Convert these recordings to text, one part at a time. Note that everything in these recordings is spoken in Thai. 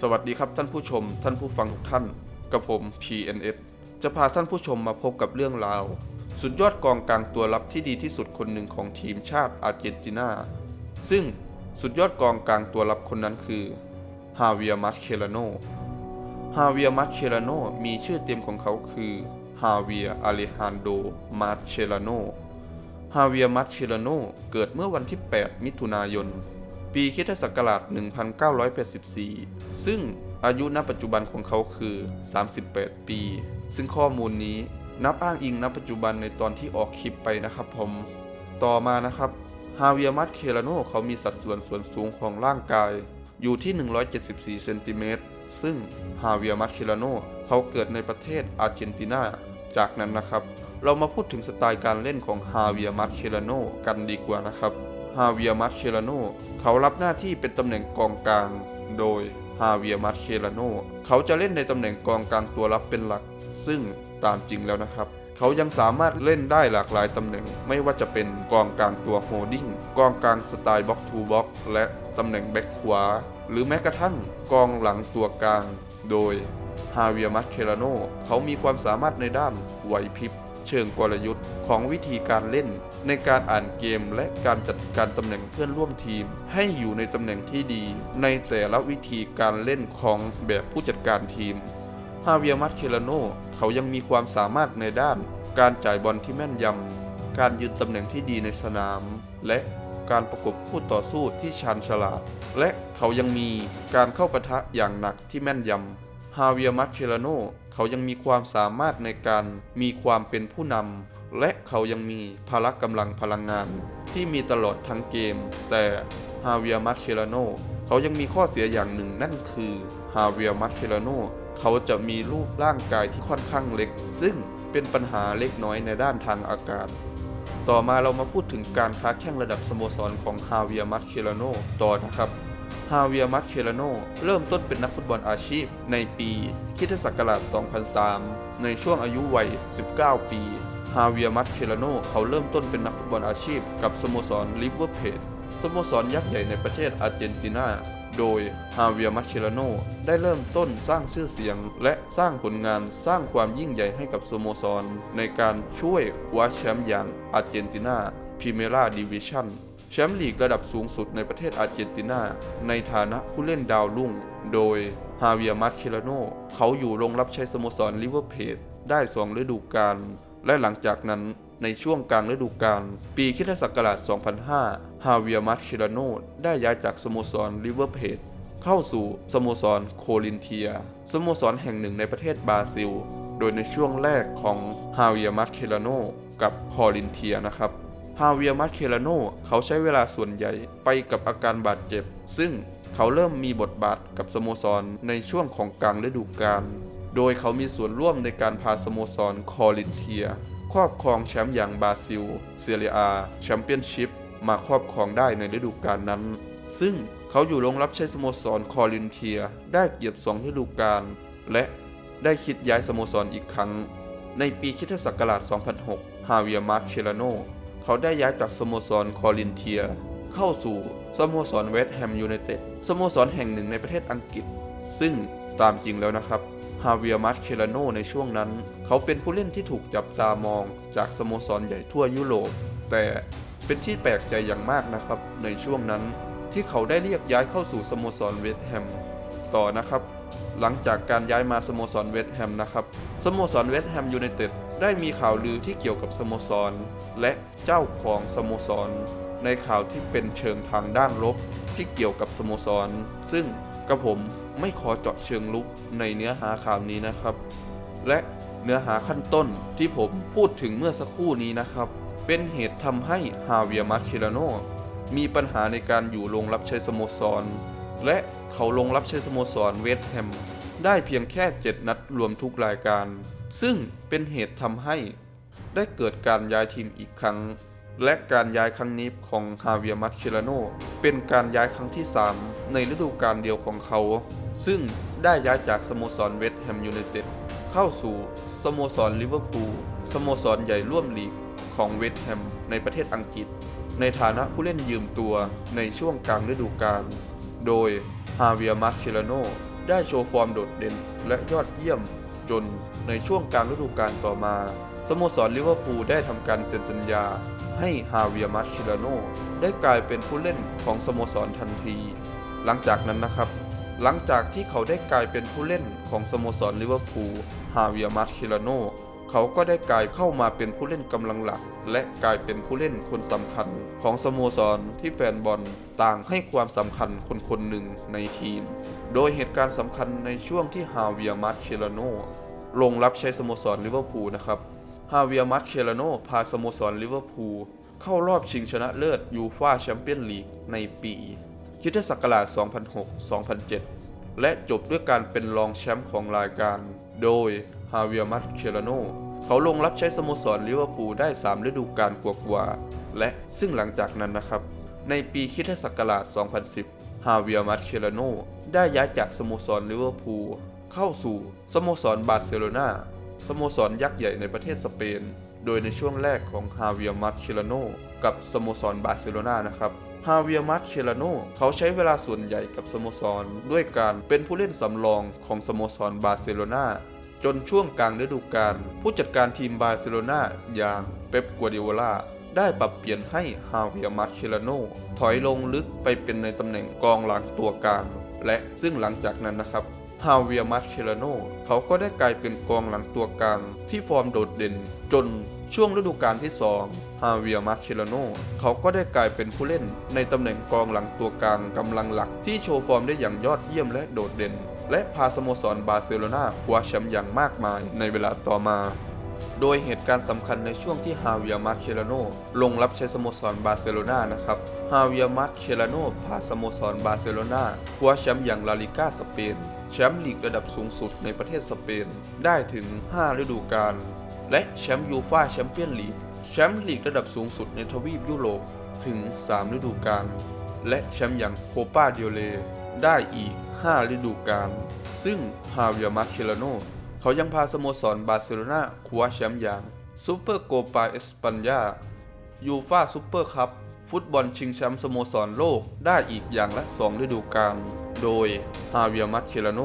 สวัสดีครับท่านผู้ชม ท่านผู้ฟังทุกท่าน กับผม PNS จะพาท่านผู้ชมมาพบกับเรื่องราว สุดยอดกองกลางตัวรับที่ดีที่สุดคนหนึ่งของทีมชาติอาร์เจนตินา ซึ่งสุดยอดกองกลางตัวรับคนนั้นคือฮาเวียมัสเคลาโนฮาเวียมัสเคลาโนมีชื่อเต็มของเขาคือฮาเวียอาเลฮานโดมาสเคลาโนฮาเวียมัสเคลาโนเกิดเมื่อวันที่ 8 มิถุนายน ปีคริสตศักราช 1984 ซึ่งอายุณปัจจุบันของเขาคือ 38 ปี ซึ่งข้อมูลนี้นับอ้างอิงณปัจจุบันในตอนที่ออกคลิปไปนะครับผม ต่อมานะครับฮาเวียมัสเคลาโนเขามีสัดส่วนส่วนสูงของร่างกาย อยู่ที่ 174 เซนติเมตร ซึ่งฮาเวียมัสเคลาโนเขาเกิดในประเทศอาร์เจนตินา จากนั้นนะครับ เรามาพูดถึงสไตล์การเล่นของฮาเวียมัสเคลาโนกันดีกว่านะครับ ฮาเวียมัสเคลาโนเขารับหน้าที่เป็นตำแหน่งกองกลาง โดยฮาเวียมัสเคลาโนเขาจะเล่นในตำแหน่งกองกลางตัวรับเป็นหลัก ซึ่งตามจริงแล้วนะครับ เขายังสามารถเล่นได้หลากหลายตำแหน่ง ไม่ว่าจะเป็นกองกลางตัวโฮดดิ้งกองกลางสไตล์บ็อกทูบ็อกและตำแหน่งแบ็คขวา หรือแม้กระทั่งกองหลังตัวกลาง โดยฮาเวียมัสเคลาโนเขามีความสามารถในด้านไหวพริบ เชิงกลยุทธ์ของวิธีการเล่น ในการอ่านเกมและการจัดการตำแหน่งเพื่อนร่วมทีม ให้อยู่ในตำแหน่งที่ดี ในแต่ละวิธีการเล่นของแบบผู้จัดการทีมฮาเวียมัสเคลาโนเขายังมีความสามารถในด้าน การจ่ายบอลที่แม่นยำ การยืนตำแหน่งที่ดีในสนาม และการประกบคู่ต่อสู้ที่ชาญฉลาด และเขายังมีการเข้าปะทะอย่างหนักที่แม่นยำฮาเวียมัสเคลาโน เขายังมีความสามารถในการมีความเป็นผู้นำ และเขายังมีพละกำลังพลังงาน ที่มีตลอดทั้งเกม แต่ฮาเวียมัสเคลโนเขายังมีข้อเสียอย่างหนึ่งนั่นคือฮาเวียมัสเคลโนเขาจะมีรูปร่างกายที่ค่อนข้างเล็ก ซึ่งเป็นปัญหาเล็กน้อยในด้านทางอากาศ ต่อมาเรามาพูดถึงการค้าแข่งระดับสโมสรของฮาเวียมัสเคลโนต่อนะครับ ฮาเวียมัสเคลโนเริ่มต้นเป็นนักฟุตบอลอาชีพในปีคริสตศักราช 2003 ในช่วงอายุวัย 19 ปีฮาเวียมัสเคลโนเขาเริ่มต้นเป็นนักฟุตบอลอาชีพกับสโมสรลิเวอร์เพดสโมสรยักษ์ใหญ่ในประเทศอาร์เจนตินา โดยฮาเวียมัสเคลโนได้เริ่มต้นสร้างชื่อเสียง และสร้างผลงานสร้างความยิ่งใหญ่ให้กับสโมสร ในการช่วยคว้าแชมป์อย่างอาร์เจนตินาพรีเมราดิวิชั่น ชมป์ลีกระดับสูงสุดในประเทศอาร์เจนตินา ในฐานะผู้เล่นดาวรุ่ง โดยฮาเวียมัสเคลาโนเขาอยู่ลงรับใช้สโมสรลิเวอร์เพดได้สองฤดูกาลและหลังจากนั้นในช่วงกลางฤดูกาลปีคริสตศักราช 2005 ฮาเวียมัสเคลาโนได้ย้ายจากสโมสรลิเวอร์เพดเข้าสู่สโมสรโคลินเทีย สโมสรแห่งหนึ่งในประเทศบราซิล โดยในช่วงแรกของฮาเวียมัสเคลาโนกับโคลินเทียนะครับ ฮาเวียมัสเคลาโนเขาใช้เวลาส่วนใหญ่ไปกับอาการบาดเจ็บ ซึ่งเขาเริ่มมีบทบาทกับสโมสรในช่วงของกลางฤดูกาล โดยเขามีส่วนร่วมในการพาสโมสรคอรินเทีย ครอบครองแชมป์อย่างบราซิล เซเรียอาแชมเปี้ยนชิพมาครอบครองได้ในฤดูกาลนั้น ซึ่งเขาอยู่ลงรับใช้สโมสรคอรินเทียได้เกือบสองฤดูกาลและได้คิดย้ายสโมสรอีกครั้ง ในปีคริสตศักราช2006 ฮาเวียมาร์เคลาโน เขาได้ย้ายจากสโมสรคอรินเทีย เข้าสู่สโมสรเวสต์แฮมยูไนเต็ดสโมสรแห่งหนึ่งในประเทศอังกฤษ ซึ่งตามจริงแล้วนะครับฮาเวียมาร์เคลาโนในช่วงนั้น เขาเป็นผู้เล่นที่ถูกจับตามองจากสโมสรใหญ่ทั่วยุโรป แต่เป็นที่แปลกใจอย่างมากนะครับ ในช่วงนั้นที่เขาได้เรียกย้ายเข้าสู่สโมสรเวสต์แฮมต่อนะครับ หลังจากการย้ายมาสโมสรเวสต์แฮมนะครับสโมสรเวสต์แฮมยูไนเต็ด ได้มีข่าวลือที่เกี่ยวกับสโมสร และเจ้าของสโมสร ในข่าวที่เป็นเชิงทางด้านลบที่เกี่ยวกับสโมสร ซึ่งกระผมไม่ขอเจาะเชิงลุกในเนื้อหาข่าวนี้นะครับ และเนื้อหาขั้นต้นที่ผมพูดถึงเมื่อสักครู่นี้นะครับ เป็นเหตุทำให้ฮาเวียมาร์เลาโนมีปัญหาในการอยู่ลงรับใช้สโมสร และเขาลงรับใช้สโมสรเวสต์แฮมได้เพียงแค่ 7 นัดรวมทุกรายการ ซึ่งเป็นเหตุทำให้ได้เกิดการย้ายทีมอีกครั้ง และการย้ายครั้งนี้ของฮาเวียมัสเคลาโนเป็นการย้ายครั้งที่ 3 ในฤดูกาลเดียวของเขา ซึ่งได้ย้ายจากสโมสรเวสต์แฮมยูไนเต็ดเข้าสู่สโมสรลิเวอร์พูลสโมสรใหญ่ร่วมลีกของเวสต์แฮมในประเทศอังกฤษ ในฐานะผู้เล่นยืมตัวในช่วงกลางฤดูกาลโดยฮาเวียมาร์เคลาโนได้โชว์ฟอร์มโดดเด่นและยอดเยี่ยม จนในช่วงกลางฤดูกาลต่อมา สโมสรลิเวอร์พูลได้ทำการเซ็นสัญญา ให้ฮาเวียมัสชิลาโนได้กลายเป็นผู้เล่นของสโมสรทันที หลังจากนั้นนะครับ หลังจากที่เขาได้กลายเป็นผู้เล่นของสโมสรลิเวอร์พูลฮาเวียมัสชิลาโน เขาก็ได้กลายเข้ามาเป็นผู้เล่นกำลังหลัก และกลายเป็นผู้เล่นคนสำคัญ ของสโมสรที่แฟนบอลต่างให้ความสำคัญคนคนหนึ่งในทีม โดยเหตุการณ์สำคัญในช่วงที่ฮาเวียร์มัสชิลโนลงรับใช้สโมสรลิเวอร์พูลนะครับฮาเวียร์มัสเคลโนพาสโมสรลิเวอร์พูลเข้ารอบชิงชนะเลิศยูฟ่าแชมเปี้ยนลีกในปีคริสตศักราช2006-2007 และจบด้วยการเป็นรองแชมป์ของรายการ โดยฮาเวียร์มัสเคลาโนเขาลงรับใช้สโมสรลิเวอร์พูลได้ 3 ฤดูกาลกว่าๆและซึ่งหลังจากนั้นนะครับ ในปีคริสตศักราช 2010 ฮาเวียร์มัสเคลาโนได้ย้ายจากสโมสรลิเวอร์พูลเข้าสู่สโมสรบาร์เซโลนาสโมสรยักษ์ใหญ่ในประเทศสเปน โดยในช่วงแรกของฮาเวียร์มัสเคลาโนกับสโมสรบาร์เซโลนานะครับ ฮาเวียมัสเคลาโนเขาใช้เวลาส่วนใหญ่กับสโมสร ด้วยการเป็นผู้เล่นสำรองของสโมสรบาร์เซโลนาจนช่วงกลางฤดูกาลผู้จัดการทีมบาร์เซโลนาอย่างเป๊ปกัวดิโอลาได้ปรับเปลี่ยนให้ฮาเวียมัสเคลาโนถอยลงลึกไปเป็นในตำแหน่งกองหลังตัวกลาง และซึ่งหลังจากนั้นนะครับฮาเวียมัสเคลาโนเขาก็ได้กลายเป็นกองหลังตัวกลางที่ฟอร์มโดดเด่น จน ช่วงฤดูกาลที่ 2 ฮาเวียร์มัสเคลโนเขาก็ได้กลายเป็นผู้เล่น ในตำแหน่งกองหลังตัวกลางกำลังหลักที่โชว์ฟอร์มได้อย่างยอดเยี่ยมและโดดเด่น และพาสโมสรบาร์เซโลนาคว้าแชมป์อย่างมากมายในเวลาต่อมาโดยเหตุการณ์สำคัญในช่วงที่ฮาเวียร์มาร์เคลาโนลงรับใช้สโมสรบาร์เซโลนานะครับฮาเวียร์มาร์เคลาโนพาสโมสรบาร์เซโลนาคว้าแชมป์อย่างลาลิก้าสเปน แชมป์ลีกระดับสูงสุดในประเทศสเปน ได้ถึง 5 ฤดูกาล และแชมป์ยูฟาแชมเปี้ยนลีกแชมป์ลีกระดับสูงสุดในทวีปยุโรปถึง 3 ฤดูกาลและแชมป์อย่างโคปาเดียเลได้อีก 5 ฤดูกาลซึ่งฮาเวียร์มาร์เคลโนเขายังพาสโมสรบาร์เซโลนาคว้าแชมป์อย่างซูเปอร์โกปาเอสปัญญายูฟาซูเปอร์คัพฟุตบอลชิงแชมป์สโมสรโลกได้อีกอย่างละ 2 ฤดูกาลโดยฮาเวียร์มัสเคลโน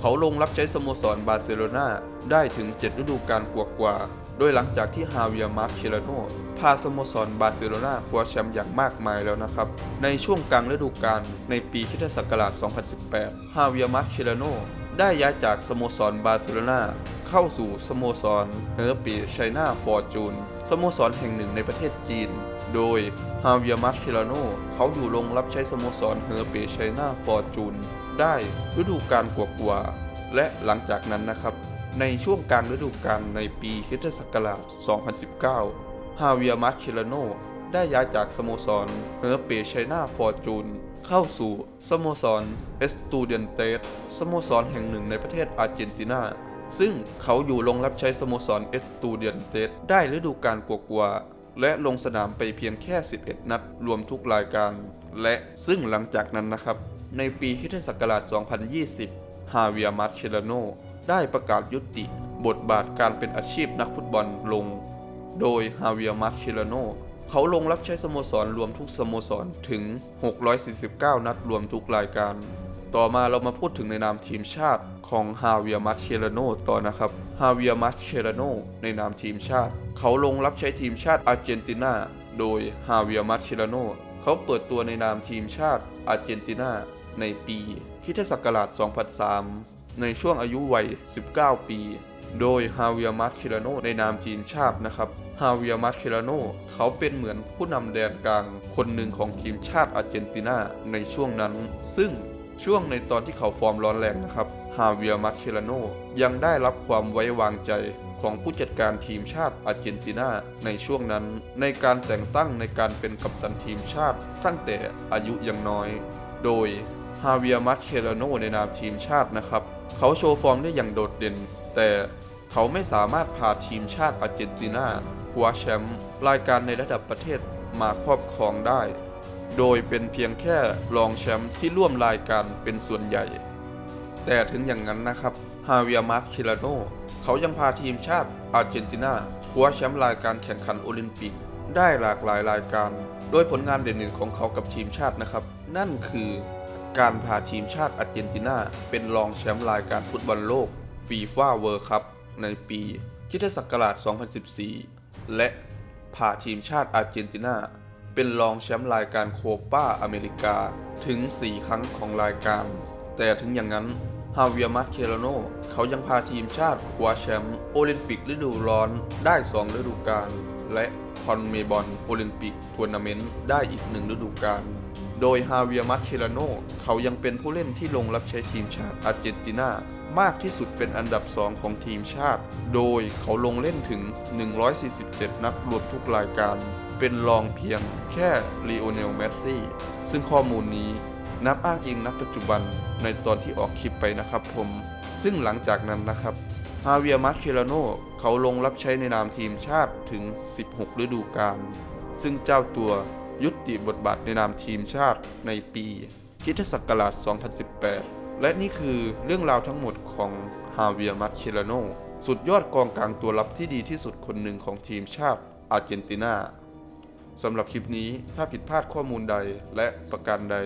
เขาลงรับใช้สโมสรบาร์เซโลนา ได้ถึง 7 ฤดูกาลกว่าๆ โดยหลังจากที่ฮาเวียร์มาร์เคลโนพาสโมสรบาร์เซโลนาคว้าแชมป์อย่างมากมายแล้วนะครับ ในช่วงกลางฤดูกาลในปีคิศักราช2018 ฮาเวียร์มาร์เคลโนได้ย้ายจากสโมสรบาร์เซโลนาเข้าสู่สโมสรเฮอร์ปีไชน่าฟอร์จูนสโมสรแห่งหนึ่งในประเทศจีน โดยฮาเวียร์มาร์เคลโนเขาอยู่ลงรับใช้สโมสรเฮอร์ปีไชน่าฟอร์จูนได้ฤดูกาลกว่าๆและหลังจากนั้นนะครับ ในช่วงกลางฤดูกาลในปีคริสตศักราช 2019 ฮาเวียร์มาร์เคลโนได้ย้ายจากสโมสรเฮอร์เปไชน่าฟอร์จูนเข้าสู่สโมสรเอสตูเดียนเตสสโมสรแห่งหนึ่งในประเทศอาร์เจนตินา ซึ่งเขาอยู่ลงรับใช้สโมสรเอสตูเดียนเตสได้ฤดูกาลกว่าๆและลงสนามไปเพียงแค่ 11 นัด รวมทุกรายการ และซึ่งหลังจากนั้นนะครับ ในปีคิศักราช 2020 ฮาเวียร์มาร์เคลโน ได้ประกาศยุติบทบาทการเป็นอาชีพนักฟุตบอลลง โดยฮาเวียร์มาร์เคลโนเขาลงรับใช้สโมสรรวมทุกสโมสรถึง 649 นัดรวมทุกรายการ ต่อมาเรามาพูดถึงในนามทีมชาติของฮาเวียร์มาร์เคลโนต่อนะครับ ฮาเวียร์มาร์เคลโนในนามทีมชาติ เขาลงรับใช้ทีมชาติอาร์เจนตินา โดยฮาเวียร์มาร์เคลโนเขาเปิดตัวในนามทีมชาติอาร์เจนตินาในปีคริสตศักราช 2003 ในช่วงอายุวัย 19 ปี โดยฮาเวียร์มาร์เคลาโนในนามทีมชาตินะครับฮาเวียร์มาร์เคลาโนเขาเป็นเหมือนผู้นำแดนกลางคนหนึ่งของทีมชาติอาร์เจนตินาในช่วงนั้น ซึ่งช่วงในตอนที่เขาฟอร์มร้อนแรงนะครับ ฮาเวียร์มาร์เคลาโนยังได้รับความไว้วางใจของผู้จัดการทีมชาติอาร์เจนตินาในช่วงนั้น ในการแต่งตั้งในการเป็นกัปตันทีมชาติตั้งแต่อายุยังน้อย โดยฮาเวียร์มัสเคลาโนในนามทีมชาตินะครับ เขาโชว์ฟอร์มได้อย่างโดดเด่น แต่เขาไม่สามารถพาทีมชาติอาร์เจนตินาคว้าแชมป์รายการในระดับประเทศมาครอบครองได้ โดยเป็นเพียงแค่รองแชมป์ที่ร่วมรายการเป็นส่วนใหญ่ แต่ถึงอย่างนั้นนะครับฮาเวียร์มาร์เคลาโนเขายังพาทีมชาติอาร์เจนตินาคว้าแชมป์รายการแข่งขันโอลิมปิก ได้หลากหลายรายการ โดยผลงานเด่นๆของเขากับทีมชาตินะครับ นั่นคือการพาทีมชาติอาร์เจนตินาเป็นรองแชมป์รายการฟุตบอลโลกฟีฟ่าเวิร์คัพในปีคริสตศักราช 2014 และพาทีมชาติอาร์เจนตินาเป็นรองแชมป์รายการโคปาอเมริกาถึง 4 ครั้งของรายการ แต่ถึงอย่างนั้นฮาเวียร์มาสเคลโนเขายังพาทีมชาติคว้าแชมป์โอลิมปิกฤดูร้อนได้ 2 ฤดูกาล และคอนเมบอลโอลิมปิกทัวร์นาเมนต์ได้อีกหนึ่งฤดูกาล โดยฮาเวียร์มาสเคลโนเขายังเป็นผู้เล่นที่ลงรับใช้ทีมชาติอาร์เจนตินามากที่สุดเป็นอันดับ 2 ของทีมชาติ โดยเขาลงเล่นถึง 147 นัดรวมทุกรายการ เป็นรองเพียงแค่ลีโอเนล เมสซี่ ซึ่งข้อมูลนี้นับอ้างอิงณปัจจุบันในตอนที่ออกคลิปไปนะครับผม ซึ่งหลังจากนั้นนะครับ ฮาเวียร์มาสเคลโนเขาลงรับใช้ในนามทีมชาติถึง 16 ฤดูกาล ซึ่งเจ้าตัวยุติบทบาทในนามทีมชาติในปีคริสตศักราช 2018 และนี่คือเรื่องราวทั้งหมดของฮาเวียร์มาสเคลโนสุดยอดกองกลางตัวรับที่ดีที่สุดคนหนึ่งของทีมชาติอาร์เจนตินาสำหรับคลิปนี้ถ้าผิดพลาดข้อมูลใดและประการใด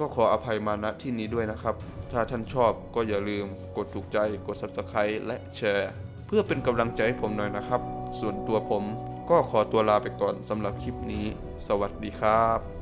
ก็ขออภัยมาณที่นี้ด้วยนะครับ ถ้าท่านชอบก็อย่าลืมกดถูกใจ กด Subscribe และแชร์ เพื่อเป็นกำลังใจให้ผมหน่อยนะครับ ส่วนตัวผมก็ขอตัวลาไปก่อนสำหรับคลิปนี้ สวัสดีครับ